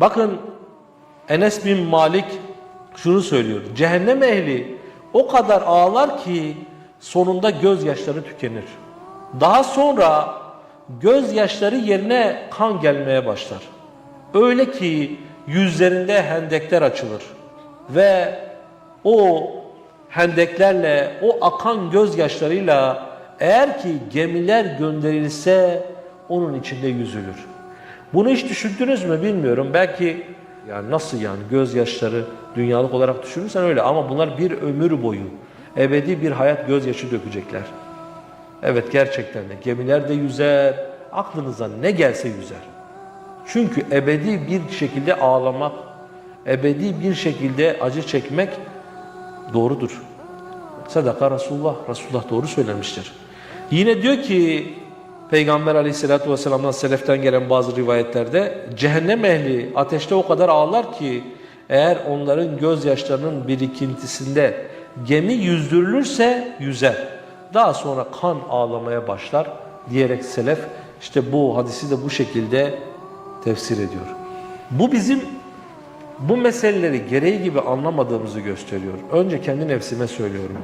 Bakın Enes bin Malik şunu söylüyor. Cehennem ehli o kadar ağlar ki sonunda gözyaşları tükenir. Daha sonra gözyaşları yerine kan gelmeye başlar. Öyle ki yüzlerinde hendekler açılır ve o hendeklerle, o akan gözyaşlarıyla eğer ki gemiler gönderilse onun içinde yüzülür. Bunu hiç düşündünüz mü bilmiyorum. Belki yani nasıl yani gözyaşları dünyalık olarak düşünürsen öyle ama bunlar bir ömür boyu ebedi bir hayat gözyaşı dökecekler. Evet gerçekten de gemiler de yüzer, aklınıza ne gelse yüzer. Çünkü ebedi bir şekilde ağlamak, ebedi bir şekilde acı çekmek doğrudur. Sadaka Resulullah, Resulullah doğru söylemiştir. Yine diyor ki Peygamber aleyhissalatü vesselam'dan seleften gelen bazı rivayetlerde cehennem ehli ateşte o kadar ağlar ki eğer onların gözyaşlarının birikintisinde gemi yüzdürülürse yüzer. Daha sonra kan ağlamaya başlar diyerek selef işte bu hadisi de bu şekilde tefsir ediyor. Bu bizim bu meseleleri gereği gibi anlamadığımızı gösteriyor. Önce kendi nefsime söylüyorum.